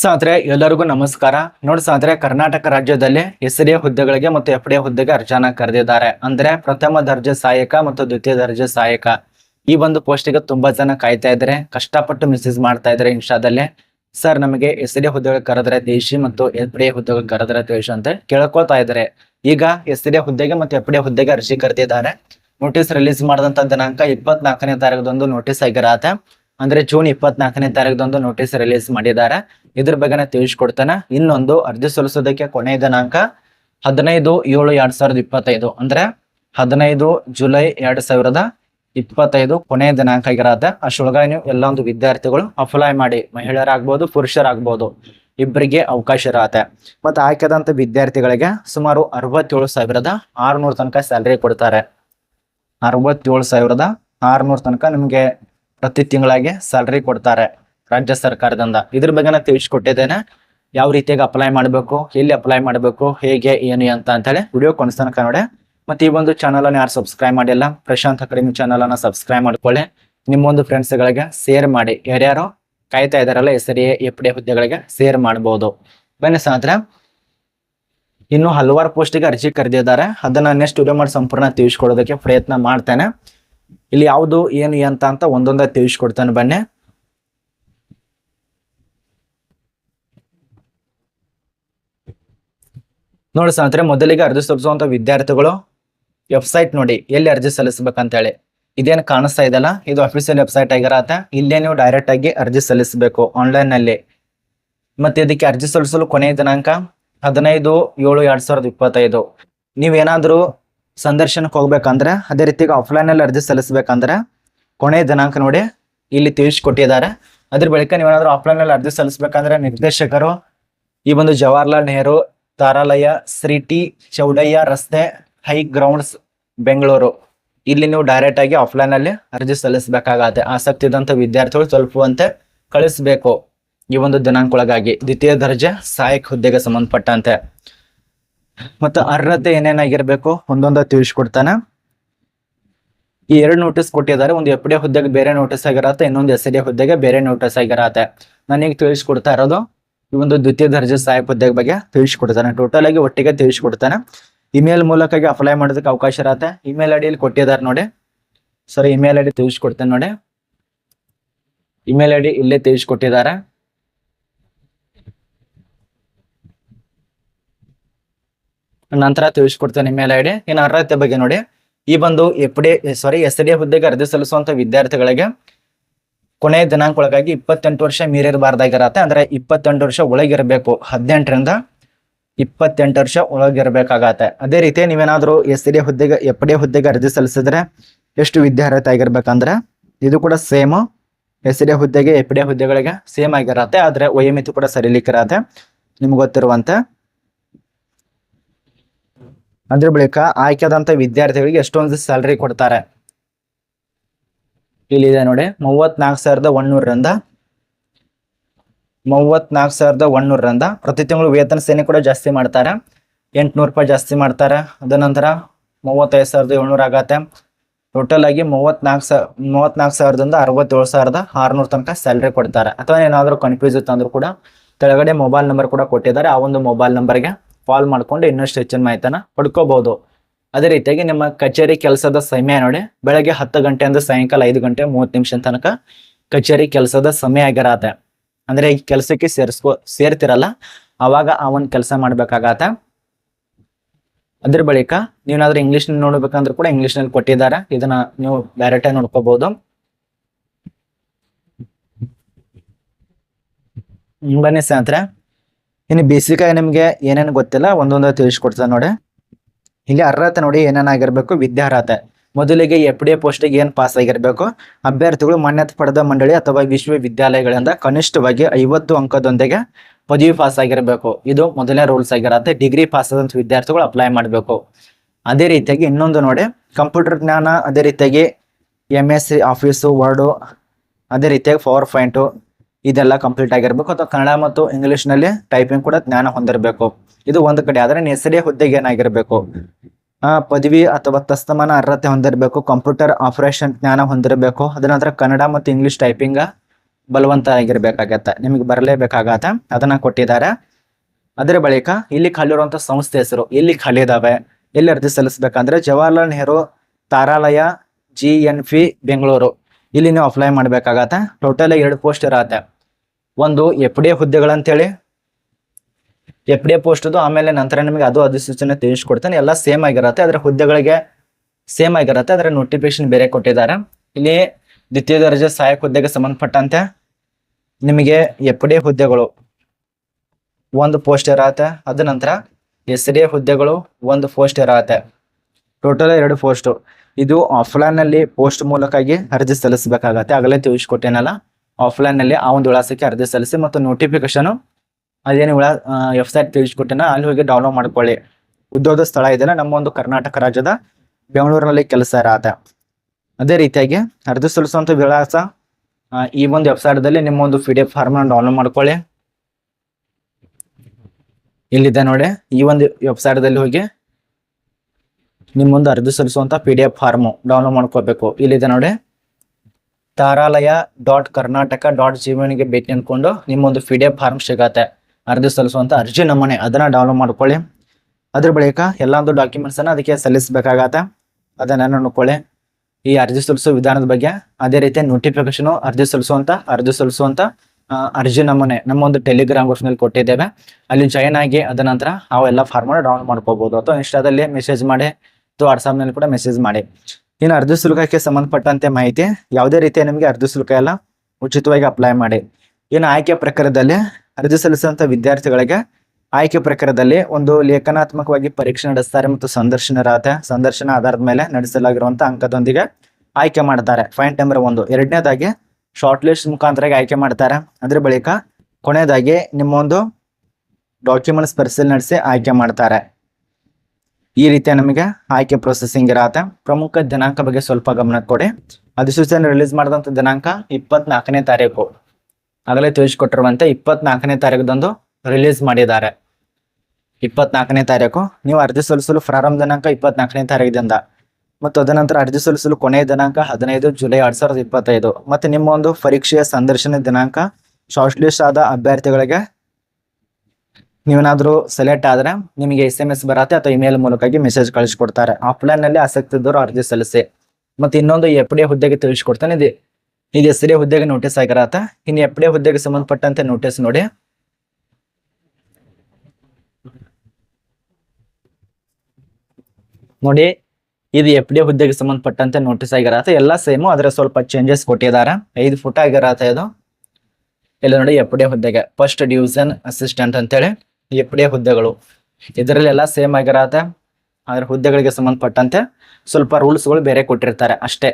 ಸಾದ್ರೆ ಎಲ್ಲರಿಗೂ ನಮಸ್ಕಾರ. ನೋಡಿ ಸಾದ್ರೆ ಕರ್ನಾಟಕ ರಾಜ್ಯದಲ್ಲಿ ಎಸ್ಡಿ ಹುದ್ದೆಗಳಿಗೆ ಮತ್ತು ಎಫ್ ಡಿ ಹುದ್ದೆಗೆ ಅರ್ಜಿಯನ್ನ ಕರೆದಿದ್ದಾರೆ. ಅಂದ್ರೆ ಪ್ರಥಮ ದರ್ಜೆ ಸಹಾಯಕ ಮತ್ತು ದ್ವಿತೀಯ ದರ್ಜೆ ಸಹಾಯಕ. ಈ ಒಂದು ಪೋಸ್ಟಿಗೆ ತುಂಬಾ ಜನ ಕಾಯ್ತಾ ಇದ್ದಾರೆ ಕಷ್ಟಪಟ್ಟು ಮೆಸೇಜ್ ಮಾಡ್ತಾ ಇದ್ದಾರೆ ಇನ್ಸ್ಟಾದಲ್ಲಿ. ಸರ್, ನಮಗೆ ಎಸ್ ಡಿ ಹುದ್ದೆಗಳು ಕರೆದ್ರೆ ದೇಶಿ ಮತ್ತು ಎಫ್ ಡಿ ಹುದ್ದೆಗಳು ಕರೆದ್ರೆ ದೇಶ ಅಂತ ಕೇಳ್ಕೊಳ್ತಾ ಇದ್ದಾರೆ. ಈಗ ಎಸ್ ಡಿ ಹುದ್ದೆಗೆ ಮತ್ತು ಎಫ್ ಡಿ ಹುದ್ದೆಗೆ ಅರ್ಜಿ ಕರೆದಿದ್ದಾರೆ. ನೋಟಿಸ್ ರಿಲೀಸ್ ಮಾಡಿದಂತ ದಿನಾಂಕ ಇಪ್ಪತ್ನಾಲ್ಕನೇ ತಾರೀಕದಂದು ನೋಟಿಸ್ ಆಗಿರತ್ತೆ ಅಂದ್ರೆ ಜೂನ್ ಇಪ್ಪತ್ನಾಲ್ಕನೇ ತಾರೀಕದೊಂದು ನೋಟಿಸ್ ರಿಲೀಸ್ ಮಾಡಿದ್ದಾರೆ. ಇದ್ರ ಬಗ್ಗೆ ತಿಳಿಸ್ಕೊಡ್ತಾನೆ. ಇನ್ನೊಂದು ಅರ್ಜಿ ಸಲ್ಲಿಸೋದಕ್ಕೆ ಕೊನೆಯ ದಿನಾಂಕ ಹದಿನೈದು ಏಳು ಎರಡ್ ಸಾವಿರದ ಇಪ್ಪತ್ತೈದು. ಅಂದ್ರೆ ಹದಿನೈದು ಜುಲೈ ಎರಡ್ ಸಾವಿರದ ಇಪ್ಪತ್ತೈದು ಕೊನೆಯ ದಿನಾಂಕ ಆಗಿರತ್ತೆ. ಅಷ್ಟೊಳಗಾಗಿ ನೀವು ಎಲ್ಲ ಒಂದು ವಿದ್ಯಾರ್ಥಿಗಳು ಅಪ್ಲೈ ಮಾಡಿ ಮಹಿಳೆಯರಾಗ್ಬೋದು, ಪುರುಷರಾಗ್ಬೋದು. ಇಬ್ಬರಿಗೆ ಅವಕಾಶ ಇರತ್ತೆ. ಮತ್ತೆ ಆಯ್ಕೆದಂತ ವಿದ್ಯಾರ್ಥಿಗಳಿಗೆ ಸುಮಾರು ಅರವತ್ತೇಳು ಸಾವಿರದ ಆರ್ನೂರು ತನಕ ಸ್ಯಾಲ್ರಿ ಕೊಡ್ತಾರೆ. ಅರವತ್ತೇಳು ಸಾವಿರದ ಆರುನೂರು ತನಕ ನಿಮಗೆ ಪ್ರತಿ ತಿಂಗಳಾಗಿ ಸ್ಯಾಲ್ರಿ ಕೊಡ್ತಾರೆ ರಾಜ್ಯ ಸರ್ಕಾರದಿಂದ. ಇದ್ರ ಬಗ್ಗೆ ನಾನು ತಿಳಿಸ್ಕೊಟ್ಟಿದ್ದೇನೆ. ಯಾವ ರೀತಿಯಾಗಿ ಅಪ್ಲೈ ಮಾಡಬೇಕು, ಎಲ್ಲಿ ಅಪ್ಲೈ ಮಾಡಬೇಕು, ಹೇಗೆ, ಏನು ಅಂತ ಅಂತೇಳಿ ವಿಡಿಯೋ ಕೊನಿಸ್ತಾನ ನೋಡಿ. ಮತ್ತೆ ಈ ಒಂದು ಚಾನಲ್ ಅನ್ನು ಯಾರು ಸಬ್ಸ್ಕ್ರೈಬ್ ಮಾಡಿಲ್ಲ, ಪ್ರಶಾಂತ್ ಅಕಾಡೆಮಿ ಚಾನಲ್ ಅನ್ನ ಸಬ್ಸ್ಕ್ರೈಬ್ ಮಾಡ್ಕೊಳ್ಳಿ. ನಿಮ್ಮೊಂದು ಫ್ರೆಂಡ್ಸ್ಗಳಿಗೆ ಶೇರ್ ಮಾಡಿ. ಯಾರ್ಯಾರು ಕಾಯ್ತಾ ಇದಾರಲ್ಲ ಹೆಸರಿ ಎಫ್ ಡಿ ಹುದ್ದೆಗಳಿಗೆ ಶೇರ್ ಮಾಡಬಹುದು ಬನ್ನಿ ಸಾಂತ್ರ ಇನ್ನು ಹಲವಾರು ಪೋಸ್ಟಿಗೆ ಅರ್ಜಿ ಕರೆದಿದ್ದಾರೆ. ಅದನ್ನ ನೆಕ್ಸ್ಟ್ ವಿಡಿಯೋ ಮಾಡಿ ಸಂಪೂರ್ಣ ತಿಳಿಸ್ಕೊಡೋದಕ್ಕೆ ಪ್ರಯತ್ನ ಮಾಡ್ತೇನೆ. ಇಲ್ಲಿ ಯಾವುದು, ಏನು ಅಂತ ಅಂತ ಒಂದೊಂದೇ ತಿಳಿಸ್ಕೊಡ್ತಾನೆ, ಬನ್ನಿ. ನೋಡಿ ಸ್ನೇಹಿತರೆ ಮೊದಲಿಗೆ ಅರ್ಜಿ ಸಲ್ಲಿಸುವಂತ ವಿದ್ಯಾರ್ಥಿಗಳು ವೆಬ್ಸೈಟ್ ನೋಡಿ, ಎಲ್ಲಿ ಅರ್ಜಿ ಸಲ್ಲಿಸಬೇಕಂತ ಹೇಳಿ ಇದೇನು ಕಾಣಿಸ್ತಾ ಇದೆಲ್ಲ ಇದು ಅಫಿಷಿಯಲ್ ವೆಬ್ಸೈಟ್ ಆಗಿರತ್ತೆ. ಇಲ್ಲೇ ನೀವು ಡೈರೆಕ್ಟ್ ಆಗಿ ಅರ್ಜಿ ಸಲ್ಲಿಸಬೇಕು ಆನ್ಲೈನ್ನಲ್ಲಿ ಮತ್ತೆ ಇದಕ್ಕೆ ಅರ್ಜಿ ಸಲ್ಲಿಸಲು ಕೊನೆಯ ದಿನಾಂಕ ಹದಿನೈದು ಏಳು ಎರಡ್ ಸಾವಿರದ ಇಪ್ಪತ್ತೈದು. ನೀವೇನಾದ್ರೂ ಸಂದರ್ಶನಕ್ಕೆ ಹೋಗ್ಬೇಕಂದ್ರೆ, ಅದೇ ರೀತಿಗೆ ಆಫ್ಲೈನ್ ಅಲ್ಲಿ ಅರ್ಜಿ ಸಲ್ಲಿಸಬೇಕಂದ್ರೆ, ಕೊನೆಯ ದಿನಾಂಕ ನೋಡಿ ಇಲ್ಲಿ ತಿಳಿಸ್ಕೊಟ್ಟಿದ್ದಾರೆ. ಅದ್ರ ಬಳಿಕ ನೀವೇನಾದ್ರೂ ಆಫ್ಲೈನ್ ಅಲ್ಲಿ ಅರ್ಜಿ ಸಲ್ಲಿಸಬೇಕಂದ್ರೆ ನಿರ್ದೇಶಕರು ಈ ಒಂದು ಜವಾಹರ್ಲಾಲ್ ನೆಹರು, ತಾರಾಲಯ ಶ್ರೀ ಟಿ ಚೌಡಯ್ಯ, ರಸ್ತೆ ಹೈ ಗ್ರೌಂಡ್ಸ್ ಬೆಂಗಳೂರು. ಇಲ್ಲಿ ನೀವು ಡೈರೆಕ್ಟ್ ಆಗಿ ಆಫ್ಲೈನ್ ಅಲ್ಲಿ ಅರ್ಜಿ ಸಲ್ಲಿಸಬೇಕಾಗತ್ತೆ. ಆಸಕ್ತಿ ಇದ್ದಂಥ ವಿದ್ಯಾರ್ಥಿಗಳು ತಲುಪುವಂತೆ ಕಳಿಸ್ಬೇಕು ಈ ಒಂದು ದಿನಾಂಕ ಒಳಗಾಗಿ ದ್ವಿತೀಯ ದರ್ಜೆ ಸಹಾಯಕ ಹುದ್ದೆಗೆ ಸಂಬಂಧಪಟ್ಟಂತೆ. ಮತ್ತು ಅರ್ಹತೆ ಏನೇನಾಗಿರ್ಬೇಕು ಒಂದೊಂದ ತಿಳಿಸ್ಕೊಡ್ತಾನೆ. ಈ ಎರಡು ನೋಟಿಸ್ ಕೊಟ್ಟಿದ್ದಾರೆ. ಒಂದು ಎಫ್ ಡಿ ಹುದ್ದೆಗೆ ಬೇರೆ ನೋಟಿಸ್ ಆಗಿರತ್ತೆ, ಇನ್ನೊಂದು ಎಸ್ ಡಿ ಹುದ್ದೆಗೆ ಬೇರೆ ನೋಟಿಸ್ ಆಗಿರತ್ತೆ. ನಾನೀಗ ತಿಳಿಸ್ಕೊಡ್ತಾ ಇರೋದು, ಈ ಒಂದು ದ್ವಿತೀಯ ದರ್ಜೆ ಸಹಾಯಕ ಹುದ್ದೆಗೆ ಬಗ್ಗೆ ತಿಳಿಸ್ಕೊಡ್ತಾನೆ. ಟೋಟಲ್ ಆಗಿ ಒಟ್ಟಿಗೆ ತಿಳಿಸ್ಕೊಡ್ತಾನೆ. ಇಮೇಲ್ ಮೂಲಕ ಅಪ್ಲೈ ಮಾಡೋದಕ್ಕೆ ಅವಕಾಶ ಇರತ್ತೆ. ಇಮೇಲ್ ಐ ಡಿಯಲ್ಲಿ ಕೊಟ್ಟಿದ್ದಾರೆ ನೋಡಿ. ಸರಿ ಇಮೇಲ್ ಐ ಡಿ ತಿಳಿಸ್ಕೊಡ್ತೇನೆ ನೋಡಿ. ಇಮೇಲ್ ಐ ಡಿ ಇಲ್ಲೇ ತಿಳಿಸ್ಕೊಟ್ಟಿದ್ದಾರೆ. ನಂತರ ತಿಳಿಸ್ಕೊಡ್ತೇನೆ ನಿಮ್ಮ ಐ ಡಿ ಇನ್ನು ಅರ್ಹತೆ ಬಗ್ಗೆ ನೋಡಿ. ಈ ಬಂದು F D sorry S D ಹುದ್ದೆಗೆ ಅರ್ಜಿ ಸಲ್ಲಿಸುವಂತ ವಿದ್ಯಾರ್ಥಿಗಳಿಗೆ ಕೊನೆಯ ದಿನಾಂಕ ಒಳಗಾಗಿ ಇಪ್ಪತ್ತೆಂಟು ವರ್ಷ ಮೀರಿರಬಾರ್ದಾಗಿರತ್ತೆ. ಅಂದ್ರೆ ಇಪ್ಪತ್ತೆಂಟು ವರ್ಷ ಒಳಗಿರಬೇಕು. ಹದಿನೆಂಟರಿಂದ ಇಪ್ಪತ್ತೆಂಟು ವರ್ಷ ಒಳಗಿರಬೇಕಾಗತ್ತೆ. ಅದೇ ರೀತಿ ನೀವೇನಾದರೂ ಎಸ್ ಡಿ ಹುದ್ದೆಗೆ ಎಫ್ ಡಿ ಹುದ್ದೆಗೆ ಅರ್ಜಿ ಸಲ್ಲಿಸಿದ್ರೆ ಎಷ್ಟು ವಿದ್ಯಾರ್ಹತೆ ಆಗಿರ್ಬೇಕಂದ್ರೆ ಇದು ಕೂಡ ಸೇಮ್ ಎಸ್ ಡಿ ಹುದ್ದೆಗೆ ಎಫ್ ಡಿ ಹುದ್ದೆಗಳಿಗೆ ಸೇಮ್ ಆಗಿರತ್ತೆ. ಆದ್ರೆ ವಯೋಮಿತಿ ಕೂಡ ಸರಿಲಿಕ್ಕಿರತ್ತೆ. ನಿಮ್ಗೆ ಗೊತ್ತಿರುವಂತೆ ಅದ್ರ ಬಳಿಕ ಆಯ್ಕೆದಂತ ವಿದ್ಯಾರ್ಥಿಗಳಿಗೆ ಎಷ್ಟೊಂದು ಸ್ಯಾಲ್ರಿ ಕೊಡ್ತಾರೆ. ಇಲ್ಲಿದೆ ನೋಡಿ, ಮೂವತ್ನಾಲ್ಕು ಸಾವಿರದ ಒಂದೂರರಿಂದ ಮೂವತ್ನಾಲ್ಕು ಸಾವಿರದ ಒಂದೂರರಿಂದ ಪ್ರತಿ ತಿಂಗಳು ವೇತನ ಸೇನೆ ಕೂಡ ಜಾಸ್ತಿ ಮಾಡ್ತಾರೆ. ಎಂಟುನೂರು ರೂಪಾಯಿ ಜಾಸ್ತಿ ಮಾಡ್ತಾರೆ. ಅದನಂತರ ಮೂವತ್ತೈದು ಸಾವಿರದ ಏಳ್ನೂರು ಆಗತ್ತೆ. ಟೋಟಲ್ ಆಗಿ ಮೂವತ್ನಾಲ್ಕು ಸಾವಿರ ಮೂವತ್ನಾಲ್ಕು ಸಾವಿರದಿಂದ ಅರವತ್ತೇಳು ಸಾವಿರದ ಆರುನೂರು ತನಕ ಸ್ಯಾಲ್ರಿ ಕೊಡ್ತಾರೆ. ಅಥವಾ ಏನಾದರೂ ಕನ್ಫ್ಯೂಸ್ ಇತ್ತು ಅಂದ್ರೂ ಕೂಡ, ಕೆಳಗಡೆ ಮೊಬೈಲ್ ನಂಬರ್ ಕೂಡ ಕೊಟ್ಟಿದ್ದಾರೆ. ಆ ಒಂದು ಮೊಬೈಲ್ ನಂಬರ್ಗೆ ಕಾಲ್ ಮಾಡಿಕೊಂಡು ಇನ್ನಷ್ಟು ಹೆಚ್ಚಿನ ಮಾಹಿತಿನ ಪಡ್ಕೋಬಹುದು. ಅದೇ ರೀತಿಯಾಗಿ ನಿಮ್ಮ ಕಚೇರಿ ಕೆಲಸದ ಸಮಯ ನೋಡಿ, ಬೆಳಗ್ಗೆ ಹತ್ತು ಗಂಟೆಯಿಂದ ಸಾಯಂಕಾಲ ಐದು ಗಂಟೆ ಮೂವತ್ತು ನಿಮಿಷ ತನಕ ಕಚೇರಿ ಕೆಲಸದ ಸಮಯ ಆಗಿರತ್ತೆ. ಅಂದ್ರೆ ಈ ಕೆಲಸಕ್ಕೆ ಸೇರಿಸ್ಕೋ, ಸೇರ್ತಿರಲ್ಲ ಅವಾಗ ಆ ಒಂದು ಕೆಲಸ ಮಾಡ್ಬೇಕಾಗತ್ತೆ. ಅದ್ರ ಬಳಿಕ ನೀವೇನಾದ್ರೂ ಇಂಗ್ಲಿಷ್ ನೋಡ್ಬೇಕಂದ್ರೆ ಕೂಡ ಇಂಗ್ಲಿಷ್ನಲ್ಲಿ ಕೊಟ್ಟಿದ್ದಾರೆ. ಇದನ್ನ ನೀವು ಡೈರೆಕ್ಟ್ ನೋಡ್ಕೋಬಹುದು. ಬನ್ನಿ ಸ್ನೇಹಿತರೆ. ಇನ್ನು ಬೇಸಿಕ್ ನಿಮ್ಗೆ ಏನೇನು ಗೊತ್ತಿಲ್ಲ, ಒಂದೊಂದು ತಿಳಿಸ್ಕೊಡ್ತಾರೆ ನೋಡಿ. ಇಲ್ಲಿ ಅರ್ಹತೆ ನೋಡಿ ಏನೇನಾಗಿರ್ಬೇಕು ವಿದ್ಯಾರ್ಹತೆ ಮೊದಲಿಗೆ ಎಫ್ ಡಿ ಎ ಪೋಸ್ಟಿಗೆ ಏನು ಪಾಸ್ ಆಗಿರಬೇಕು? ಅಭ್ಯರ್ಥಿಗಳು ಮಾನ್ಯತೆ ಪಡೆದ ಮಂಡಳಿ ಅಥವಾ ವಿಶ್ವವಿದ್ಯಾಲಯಗಳಿಂದ ಕನಿಷ್ಠವಾಗಿ ಐವತ್ತು ಅಂಕದೊಂದಿಗೆ ಪದವಿ ಪಾಸ್ ಆಗಿರಬೇಕು. ಇದು ಮೊದಲನೇ ರೂಲ್ಸ್ ಆಗಿರತ್ತೆ. ಡಿಗ್ರಿ ಪಾಸ್ ಆದಂಥ ವಿದ್ಯಾರ್ಥಿಗಳು ಅಪ್ಲೈ ಮಾಡಬೇಕು. ಅದೇ ರೀತಿಯಾಗಿ ಇನ್ನೊಂದು ನೋಡಿ. ಕಂಪ್ಯೂಟರ್ ಜ್ಞಾನ ಅದೇ ರೀತಿಯಾಗಿ M S C office word ಅದೇ ರೀತಿಯಾಗಿ ಪವರ್ ಪಾಯಿಂಟು ಇದೆಲ್ಲ ಕಂಪ್ಲೀಟ್ ಆಗಿರ್ಬೇಕು. ಅಥವಾ ಕನ್ನಡ ಮತ್ತು ಇಂಗ್ಲಿಷ್ನಲ್ಲಿ ಟೈಪಿಂಗ್ ಕೂಡ ಜ್ಞಾನ ಹೊಂದಿರಬೇಕು. ಇದು ಒಂದು ಕಡೆ. ಆದ್ರೆ ಹೆಸರೇ ಹುದ್ದೆಗೆ ಏನಾಗಿರ್ಬೇಕು? ಆ, ಪದವಿ ಅಥವಾ ತಸ್ತಮಾನ ಅರ್ಹತೆ ಹೊಂದಿರಬೇಕು. ಕಂಪ್ಯೂಟರ್ ಆಪರೇಷನ್ ಜ್ಞಾನ ಹೊಂದಿರಬೇಕು. ಅದ ನಂತರ ಕನ್ನಡ ಮತ್ತು ಇಂಗ್ಲಿಷ್ ಟೈಪಿಂಗ್ ಬಲವಂತ ಆಗಿರ್ಬೇಕಾಗತ್ತೆ ನಿಮಗೆ ಬರಲೇಬೇಕಾಗತ್ತೆ. ಅದನ್ನ ಕೊಟ್ಟಿದ್ದಾರೆ. ಅದರ ಬಳಿಕ ಇಲ್ಲಿ ಖಾಲಿರುವಂತ ಸಂಸ್ಥೆ ಹೆಸರು. ಇಲ್ಲಿ ಖಾಲಿ ಇದಾವೆ? ಎಲ್ಲಿ ಅರ್ಜಿ ಸಲ್ಲಿಸಬೇಕಂದ್ರೆ ಜವಾಹರ್ಲಾಲ್ ನೆಹರು ತಾರಾಲಯ ಜಿ ಎನ್ ಪಿ ಬೆಂಗಳೂರು. ಇಲ್ಲಿ ನೀವು ಅಪ್ಲೈ ಮಾಡ್ಬೇಕಾಗತ್ತೆ. ಟೋಟಲ್ ಎರಡು ಪೋಸ್ಟ್ ಇರತ್ತೆ. ಒಂದು ಎಫ್ ಡಿ ಹುದ್ದೆಗಳಂತೇಳಿ ಎಫ್ ಡಿ ಪೋಸ್ಟ್ದು ಆಮೇಲೆ ನಂತರ ನಿಮಗೆ ಅದು ಅಧಿಸೂಚನೆ ತಿಳಿಸ್ಕೊಡ್ತೇನೆ. ಎಲ್ಲ ಸೇಮ್ ಆಗಿರತ್ತೆ. ಅದರ ಹುದ್ದೆಗಳಿಗೆ ಸೇಮ್ ಆಗಿರತ್ತೆ. ಅದರ ನೋಟಿಫಿಕೇಶನ್ ಬೇರೆ ಕೊಟ್ಟಿದ್ದಾರೆ. ಇಲ್ಲಿ ದ್ವಿತೀಯ ದರ್ಜೆ ಸಹಾಯಕ ಹುದ್ದೆಗೆ ಸಂಬಂಧಪಟ್ಟಂತೆ ನಿಮಗೆ ಎಫ್ ಡಿ ಹುದ್ದೆಗಳು ಒಂದು ಪೋಸ್ಟ್ ಇರತ್ತೆ. ಅದ ನಂತರ ಎಸ್ ಡಿ ಹುದ್ದೆಗಳು ಒಂದು ಪೋಸ್ಟ್ ಇರತ್ತೆ. ಟೋಟಲ್ ಎರಡು ಪೋಸ್ಟ್ ಇದು ಆಫ್ಲೈನ್ ಅಲ್ಲಿ ಪೋಸ್ಟ್ ಮೂಲಕಾಗಿ ಅರ್ಜಿ ಸಲ್ಲಿಸಬೇಕಾಗತ್ತೆ. ಆಗಲೇ ತಿಳಿಸ್ಕೊಟ್ಟೇನಲ್ಲ? ಆಫ್ಲೈನ್ನಲ್ಲಿ ಆ ಒಂದು ವಿಳಾಸಕ್ಕೆ ಅರ್ಜಿ ಸಲ್ಲಿಸಿ ಮತ್ತು ನೋಟಿಫಿಕೇಶನ್ ಅದೇನು ವಿಳಾ ವೆಬ್ಸೈಟ್ ತಿಳಿಸ್ಕೊಟ್ಟೇನ, ಅಲ್ಲಿ ಹೋಗಿ ಡೌನ್ಲೋಡ್ ಮಾಡ್ಕೊಳ್ಳಿ. ಉದ್ಯೋಗ ಸ್ಥಳ ಇದೆಯಲ್ಲ, ನಮ್ಮ ಒಂದು ಕರ್ನಾಟಕ ರಾಜ್ಯದ ಬೆಂಗಳೂರಿನಲ್ಲಿ ಕೆಲಸ ಇರತ್ತೆ. ಅದೇ ರೀತಿಯಾಗಿ ಅರ್ಜಿ ಸಲ್ಲಿಸುವಂತ ವಿಳಾಸ ಈ ಒಂದು ವೆಬ್ಸೈಟ್ದಲ್ಲಿ ನಿಮ್ಮ ಒಂದು P D F form download ಮಾಡ್ಕೊಳ್ಳಿ. ಇಲ್ಲಿದೆ ನೋಡಿ, ಈ ಒಂದು ವೆಬ್ಸೈಟ್ದಲ್ಲಿ ಹೋಗಿ ನಿಮ್ಮೊಂದು ಅರ್ಜಿ ಸಲ್ಲಿಸುವಂತ P D F form download ಮಾಡ್ಕೋಬೇಕು. ಇಲ್ಲಿದೆ ನೋಡಿ. ತಾರಾಲಯ ಡಾಟ್ ಕರ್ನಾಟಕ ಡಾಟ್ ಜಿಮೇಲ್ಗೆ ಭೇಟಿ ಅಂದ್ಕೊಂಡು ನಿಮ್ಮೊಂದು ಪಿ ಡಿ ಎಫ್ ಫಾರ್ಮ್ ಸಿಗತ್ತೆ. ಅರ್ಜಿ ಸಲ್ಲಿಸುವಂತ ಅರ್ಜಿ ನಮೂನೆ ಅದನ್ನ ಡೌನ್ಲೋಡ್ ಮಾಡ್ಕೊಳ್ಳಿ. ಅದ್ರ ಬಳಿಕ ಎಲ್ಲ ಒಂದು ಡಾಕ್ಯುಮೆಂಟ್ಸ್ ಅನ್ನ ಅದಕ್ಕೆ ಸಲ್ಲಿಸಬೇಕಾಗತ್ತೆ. ಅದನ್ನ ನೋಡ್ಕೊಳ್ಳಿ. ಈ ಅರ್ಜಿ ಸಲ್ಲಿಸೋ ವಿಧಾನದ ಬಗ್ಗೆ ಅದೇ ರೀತಿ ನೋಟಿಫಿಕೇಶನ್ ಅರ್ಜಿ ಸಲ್ಲಿಸುವಂತ ಅರ್ಜಿ ಸಲ್ಲಿಸುವಂತ ಅರ್ಜಿ ನಮೂನೆ ನಮ್ಮ ಒಂದು ಟೆಲಿಗ್ರಾಮ್ ಗ್ರೂಪ್ನಲ್ಲಿ ಕೊಟ್ಟಿದ್ದೇವೆ. ಅಲ್ಲಿ ಜಾಯಿನ್ ಆಗಿ ಅದ ನಂತರ ಅವೆಲ್ಲ ಫಾರ್ಮ್ ಡೌನ್ಲೋಡ್ ಮಾಡ್ಕೋಬಹುದು ಅಥವಾ ಇನ್ಸ್ಟಾದಲ್ಲಿ ಮೆಸೇಜ್ ಮಾಡಿ ಅಥವಾ ವಾಟ್ಸಾಪ್ನಲ್ಲಿ ಕೂಡ ಮೆಸೇಜ್ ಮಾಡಿ. ಇನ್ನು ಅರ್ಧ ಶುಲ್ಕಕ್ಕೆ ಸಂಬಂಧಪಟ್ಟಂತೆ ಮಾಹಿತಿ ಯಾವುದೇ ರೀತಿಯ ನಿಮಗೆ ಅರ್ಧ ಶುಲ್ಕ ಎಲ್ಲ ಉಚಿತವಾಗಿ ಅಪ್ಲೈ ಮಾಡಿ. ಇನ್ನು ಆಯ್ಕೆ ಪ್ರಕಾರದಲ್ಲಿ ಅರ್ಜಿ ಸಲ್ಲಿಸಿದಂಥ ವಿದ್ಯಾರ್ಥಿಗಳಿಗೆ ಆಯ್ಕೆ ಪ್ರಕಾರದಲ್ಲಿ ಒಂದು ಲೇಖನಾತ್ಮಕವಾಗಿ ಪರೀಕ್ಷೆ ನಡೆಸ್ತಾರೆ ಮತ್ತು ಸಂದರ್ಶನ ಸಂದರ್ಶನ ಆಧಾರದ ಮೇಲೆ ನಡೆಸಲಾಗಿರುವಂಥ ಅಂಕದೊಂದಿಗೆ ಆಯ್ಕೆ ಮಾಡ್ತಾರೆ. ಪಾಯಿಂಟ್ ನಂಬರ್ ಒಂದು. ಎರಡನೇದಾಗಿ ಶಾರ್ಟ್ ಲಿಸ್ಟ್ ಮುಖಾಂತರ ಆಯ್ಕೆ ಮಾಡ್ತಾರೆ. ಅದ್ರ ಬಳಿಕ ಕೊನೆಯದಾಗಿ ನಿಮ್ಮ ಒಂದು ಡಾಕ್ಯುಮೆಂಟ್ಸ್ ಪರಿಶೀಲನೆ ನಡೆಸಿ ಆಯ್ಕೆ ಮಾಡ್ತಾರೆ. ಈ ರೀತಿಯ ನಮಗೆ ಆಯ್ಕೆ ಪ್ರೊಸೆಸಿಂಗ್ ಇರತ್ತೆ. ಪ್ರಮುಖ ದಿನಾಂಕ ಬಗ್ಗೆ ಸ್ವಲ್ಪ ಗಮನ ಕೊಡಿ. ಅಧಿಸೂಚನೆ ರಿಲೀಸ್ ಮಾಡಿದಂತ ದಿನಾಂಕ ಇಪ್ಪತ್ನಾಲ್ಕನೇ ತಾರೀಕು. ಆಗಲೇ ತಿಳಿಸಿಕೊಟ್ಟಿರುವಂತೆ ಇಪ್ಪತ್ನಾಲ್ಕನೇ ತಾರೀಕದಂದು ರಿಲೀಸ್ ಮಾಡಿದ್ದಾರೆ. ಇಪ್ಪತ್ನಾಲ್ಕನೇ ತಾರೀಕು. ನೀವು ಅರ್ಜಿ ಸಲ್ಲಿಸಲು ಪ್ರಾರಂಭ ದಿನಾಂಕ ಇಪ್ಪತ್ನಾಲ್ಕನೇ ತಾರೀಕಿನಿಂದ. ಮತ್ತು ಅದನಂತರ ಅರ್ಜಿ ಸಲ್ಲಿಸಲು ಕೊನೆಯ ದಿನಾಂಕ ಹದಿನೈದು ಜುಲೈ ಎರಡು ಸಾವಿರದ ಇಪ್ಪತ್ತೈದು. ಮತ್ತು ನಿಮ್ಮ ಒಂದು ಪರೀಕ್ಷೆಯ ಸಂದರ್ಶನ ದಿನಾಂಕ, ಶಾರ್ಟ್ ಲಿಸ್ಟ್ ಆದ ಅಭ್ಯರ್ಥಿಗಳಿಗೆ ನೀವೇನಾದ್ರೂ ಸೆಲೆಕ್ಟ್ ಆದ್ರೆ ನಿಮಗೆ ಎಸ್ ಎಂ ಎಸ್ ಬರತ್ತೆ ಅಥವಾ ಇಮೇಲ್ ಮೂಲಕವಾಗಿ ಮೆಸೇಜ್ ಕಳಿಸ್ಕೊಡ್ತಾರೆ. ಆಫ್ಲೈನ್ನಲ್ಲಿ ಆಸಕ್ತಿ ಇದ್ದವರು ಅರ್ಜಿ ಸಲ್ಲಿಸಿ. ಮತ್ತೆ ಇನ್ನೊಂದು ಎಫ್ ಡಿ ಹುದ್ದೆಗೆ ತಿಳಿಸ್ಕೊಡ್ತಾನೆ. ಇದು ಇದು ಎಸ್ ಡಿ ಹುದ್ದೆಗೆ ನೋಟಿಸ್ ಆಗಿರತ್ತೆ. ಇನ್ನು ಎಫ್ ಡಿ ಹುದ್ದೆಗೆ ಸಂಬಂಧಪಟ್ಟಂತೆ ನೋಟಿಸ್ ನೋಡಿ. ನೋಡಿ, ಇದು ಎಫ್ ಡಿ ಹುದ್ದೆಗೆ ಸಂಬಂಧಪಟ್ಟಂತೆ ನೋಟಿಸ್ ಆಗಿರತ್ತೆ. ಎಲ್ಲ ಸೇಮು ಅದರ ಸ್ವಲ್ಪ ಚೇಂಜಸ್ ಕೊಟ್ಟಿದ್ದಾರೆ. ಐದು ಫುಟ ಆಗಿರತ್ತೆ ಇದು. ಇಲ್ಲಿ ನೋಡಿ ಎಫ್ ಡಿ ಹುದ್ದೆಗೆ ಫಸ್ಟ್ ಡಿವಿಷನ್ ಅಸಿಸ್ಟೆಂಟ್ ಅಂತೇಳಿ. ಎಫ್ ಹುದ್ದೆಗಳು. ಇದರಲ್ಲಿ ಎಲ್ಲ ಸೇಮ್ ಆಗಿರತ್ತೆ. ಆದರೆ ಹುದ್ದೆಗಳಿಗೆ ಸಂಬಂಧಪಟ್ಟಂತೆ ಸ್ವಲ್ಪ ರೂಲ್ಸ್ಗಳು ಬೇರೆ ಕೊಟ್ಟಿರ್ತಾರೆ ಅಷ್ಟೇ.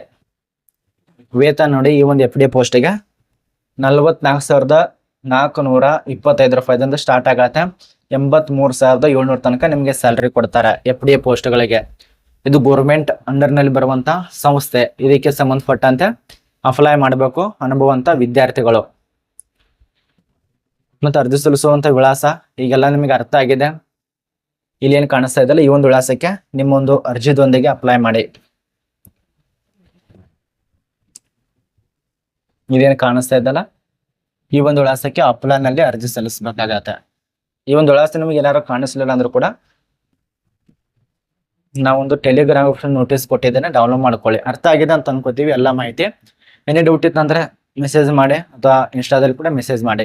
ವೇತನ ನೋಡಿ ಈ ಒಂದು ಎಫ್ ಡಿ ಪೋಸ್ಟಿಗೆ ನಲ್ವತ್ನಾಲ್ಕು ಸಾವಿರದ ನಾಲ್ಕು ನೂರ ಇಪ್ಪತ್ತೈದು ರೂಪಾಯಿದಿಂದ ಸ್ಟಾರ್ಟ್ ಆಗತ್ತೆ. ಎಂಬತ್ ಮೂರು ಸಾವಿರದ ಏಳ್ನೂರ ತನಕ ನಿಮಗೆ ಸ್ಯಾಲ್ರಿ ಕೊಡ್ತಾರೆ ಎಫ್ ಡಿ ಪೋಸ್ಟ್ಗಳಿಗೆ ಇದು ಗೋರ್ಮೆಂಟ್ ಅಂಡರ್ನಲ್ಲಿ ಬರುವಂತ ಸಂಸ್ಥೆ. ಇದಕ್ಕೆ ಸಂಬಂಧಪಟ್ಟಂತೆ ಅಪ್ಲೈ ಮಾಡಬೇಕು ಅನುಭವಂತ ವಿದ್ಯಾರ್ಥಿಗಳು. ಮತ್ತೆ ಅರ್ಜಿ ಸಲ್ಲಿಸುವಂತ ವಿಳಾಸ ಈಗೆಲ್ಲ ನಿಮಗೆ ಅರ್ಥ ಆಗಿದೆ. ಇಲ್ಲಿ ಏನು ಕಾಣಿಸ್ತಾ ಇದೆಯಲ್ಲ ಈ ಒಂದು ವಿಳಾಸಕ್ಕೆ ನಿಮ್ಮೊಂದು ಅರ್ಜಿದೊಂದಿಗೆ ಅಪ್ಲೈ ಮಾಡಿ. ಇದೇನು ಕಾಣಿಸ್ತಾ ಇದ್ದಲ್ಲ ಈ ಒಂದು ವಿಳಾಸಕ್ಕೆ ಅಪ್ಲೈ ನಲ್ಲಿ ಅರ್ಜಿ ಸಲ್ಲಿಸಬೇಕಾಗತ್ತೆ. ಈ ಒಂದು ವಿಳಾಸ ನಿಮಗೆ ಏನಾದ್ರು ಕಾಣಿಸ್ಲಿಲ್ಲ ಅಂದ್ರೂ ಕೂಡ ನಾವೊಂದು ಟೆಲಿಗ್ರಾಮ್ ಆಪ್ಷನ್ ನೋಟಿಸ್ ಕೊಟ್ಟಿದ್ದೇನೆ ಡೌನ್ಲೋಡ್ ಮಾಡ್ಕೊಳ್ಳಿ. ಅರ್ಥ ಆಗಿದೆ ಅಂತ ಅನ್ಕೋತೀವಿ, ಎಲ್ಲ ಮಾಹಿತಿ. ಏನೇ ಡೌಟ್ ಇತ್ತಂದ್ರೆ ಮೆಸೇಜ್ ಮಾಡಿ, ಅಥವಾ ಇನ್ಸ್ಟಾದಲ್ಲಿ ಕೂಡ ಮೆಸೇಜ್ ಮಾಡಿ.